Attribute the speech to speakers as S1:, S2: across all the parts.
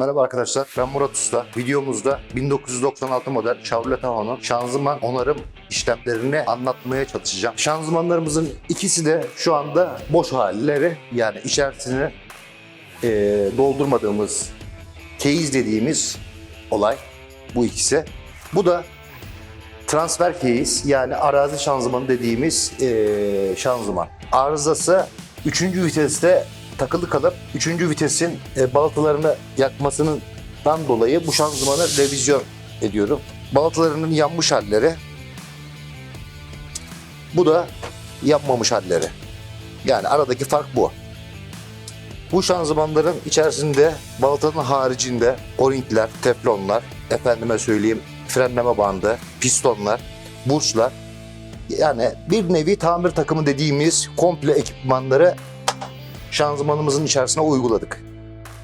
S1: Merhaba arkadaşlar, ben Murat Usta. Videomuzda 1996 model Chevrolet Tahoe'nun şanzıman onarım işlemlerini anlatmaya çalışacağım. Şanzımanlarımızın ikisi de şu anda boş halleri yani içerisini eee, doldurmadığımız keyiz dediğimiz olay bu ikisi. Bu da transfer keyiz yani arazi şanzımanı dediğimiz eee, şanzıman. Arızası 3. viteste takılı kalıp 3. vitesin e, balatalarını yakmasından dolayı bu şanzımanı revizyon ediyorum. Balatalarının yanmış halleri. Bu da yanmamış halleri. Yani aradaki fark bu. Bu şanzımanların içerisinde balatanın haricinde o-ringler, teflonlar, efendime söyleyeyim frenleme bandı, pistonlar, burçlar yani bir nevi tamir takımı dediğimiz komple ekipmanları şanzımanımızın içerisine uyguladık.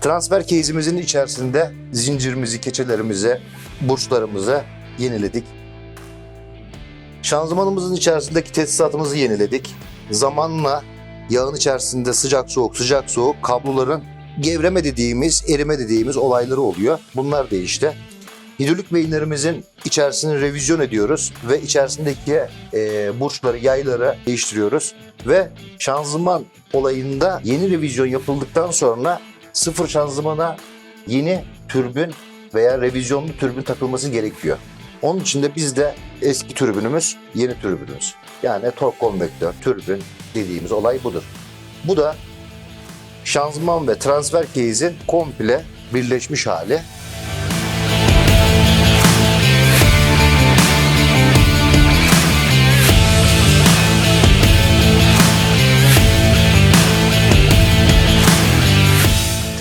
S1: Transfer case'imizin içerisinde zincirimizi, keçelerimizi, burçlarımızı yeniledik. Şanzımanımızın içerisindeki tesisatımızı yeniledik. Zamanla yağın içerisinde sıcak soğuk sıcak soğuk kabloların gevreme dediğimiz, erime dediğimiz olayları oluyor. Bunlar değişti. Hidrolik beyinlerimizin içerisini revizyon ediyoruz ve içerisindeki e, burçları, yayları değiştiriyoruz. Ve şanzıman olayında yeni revizyon yapıldıktan sonra sıfır şanzımana yeni türbün veya revizyonlu türbün takılması gerekiyor. Onun için de bizde eski türbünümüz, yeni türbünümüz. Yani tork konvektör, türbün dediğimiz olay budur. Bu da şanzıman ve transfer case'in komple birleşmiş hali.